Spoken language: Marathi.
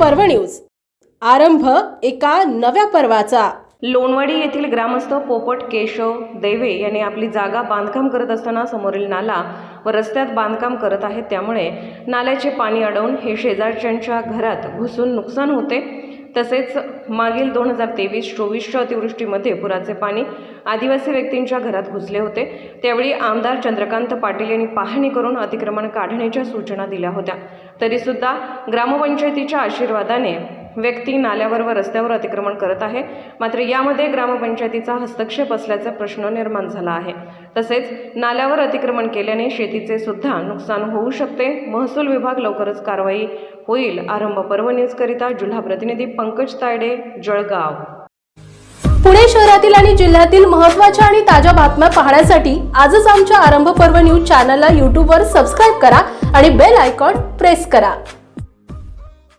पर्व न्यूज. आरंभ एका नव्या पर्वाचा. लोणवाडी येथील ग्रामस्थ पोपट केशव देवे यांनी आपली जागा बांधकाम करत असताना समोरील नाला व रस्त्यात बांधकाम करत आहेत. त्यामुळे नाल्याचे पाणी अडवून हे शेजारच्यांच्या घरात घुसून नुकसान होते. तसेच मागील दोन हजार तेवीस चोवीसच्या अतिवृष्टीमध्ये पुराचे पाणी आदिवासी व्यक्तींच्या घरात घुसले होते. त्यावेळी आमदार चंद्रकांत पाटील यांनी पाहणी करून अतिक्रमण काढण्याच्या सूचना दिल्या होत्या. तरीसुद्धा ग्रामपंचायतीच्या आशीर्वादाने व्यक्ती नाल्यावर व रस्त्यावर अतिक्रमण करत आहे. मात्र यामध्ये ग्रामपंचायतीचा हस्तक्षेप असल्याचा प्रश्न निर्माण झाला आहे. तसेच नाल्यावर अतिक्रमण केल्याने शेतीचे सुद्धा नुकसान होऊ शकते. महसूल विभाग लवकरच कारवाई होईल. आरंभ पर्व न्यूजकरिता जिल्हा प्रतिनिधी पंकज तायडे जळगाव. पुणे शहरातील आणि जिल्ह्यातील महत्त्वाच्या आणि ताज्या बातम्या पाहण्यासाठी आजच आमच्या आरंभ पर्व न्यूज चॅनलला यूट्यूबवर सबस्क्राईब करा आणि बेल आयकॉन प्रेस करा.